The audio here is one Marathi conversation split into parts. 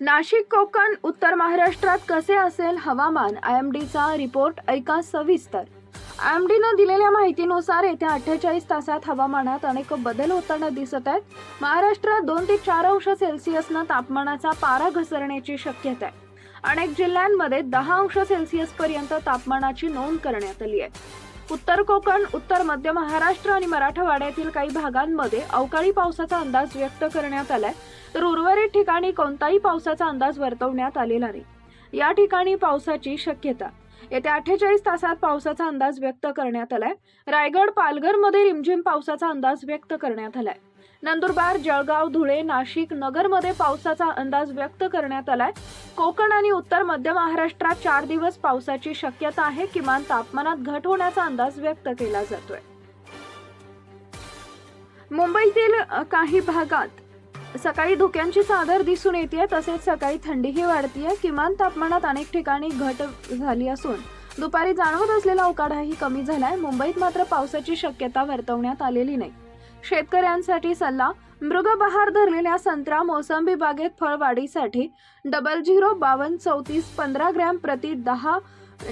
नाशिक कोकण उत्तर महाराष्ट्रात कसे असेल हवामान? आय एम डीचा रिपोर्ट ऐका सविस्तर. आय एम डीनं दिलेल्या माहितीनुसार येत्या अठ्ठेचाळीस तासात हवामानात अनेक बदल होताना दिसत आहेत. महाराष्ट्रात दोन ते चार अंश सेल्सिअसनं तापमानाचा पारा घसरण्याची शक्यता आहे. अनेक जिल्ह्यांमध्ये दहा अंश सेल्सिअस पर्यंत तापमानाची नोंद करण्यात आली आहे. उत्तर कोकण उत्तर मध्य महाराष्ट्र आणि मराठवाड्यातील काही भागांमध्ये अवकाळी पावसाचा अंदाज व्यक्त करण्यात आलाय. तर उर्वरित ठिकाणी कोणताही पावसाचा अंदाज वर्तवण्यात आलेला नाही. या ठिकाणी पावसाची शक्यता. येत्या अठ्ठेचाळीस तासात पावसाचा अंदाज व्यक्त करण्यात आलाय. रायगड पालघरमध्ये रिमझिम पावसाचा अंदाज व्यक्त करण्यात आलाय. नंदुरबार जळगाव धुळे नाशिक नगरमध्ये पावसाचा अंदाज व्यक्त करण्यात आलाय. कोकण आणि उत्तर मध्य महाराष्ट्रात चार दिवस पावसाची शक्यता आहे. किमान तापमानात घट होण्याचा अंदाज व्यक्त केला जातोय. मुंबईतील काही भागात सकाळी धुक्यांची चादर दिसून येते तसेच सकाळी थंडीही वाढतीये. किमान तापमानात अनेक ठिकाणी घट झाली असून दुपारी जाणवत असलेला उकाडाही कमी झालाय. मुंबईत मात्र पावसाची शक्यता वर्तवण्यात आलेली नाही. शेतकऱ्यांसाठी सल्ला मृगबहार धरलेल्या संत्रा मोसंबी बागेत फळवाढीसाठी डबल झिरो बावन्न चौतीस पंधरा ग्रॅम प्रति दहा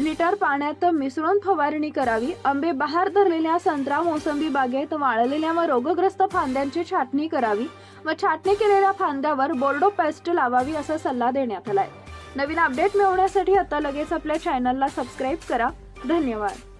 लिटर पाण्यात मिसळून फवारणी करावी. आंबे बहार धरलेल्या संत्रा मोसंबी बागेत वाळलेल्या व रोगग्रस्त फांद्यांची छाटणी करावी व छाटणी केलेल्या फांद्यावर बोर्डो पेस्ट लावावी असा सल्ला देण्यात आलाय. नवीन अपडेट मिळवण्यासाठी आता लगेच आपल्या चॅनलला सबस्क्राईब करा. धन्यवाद.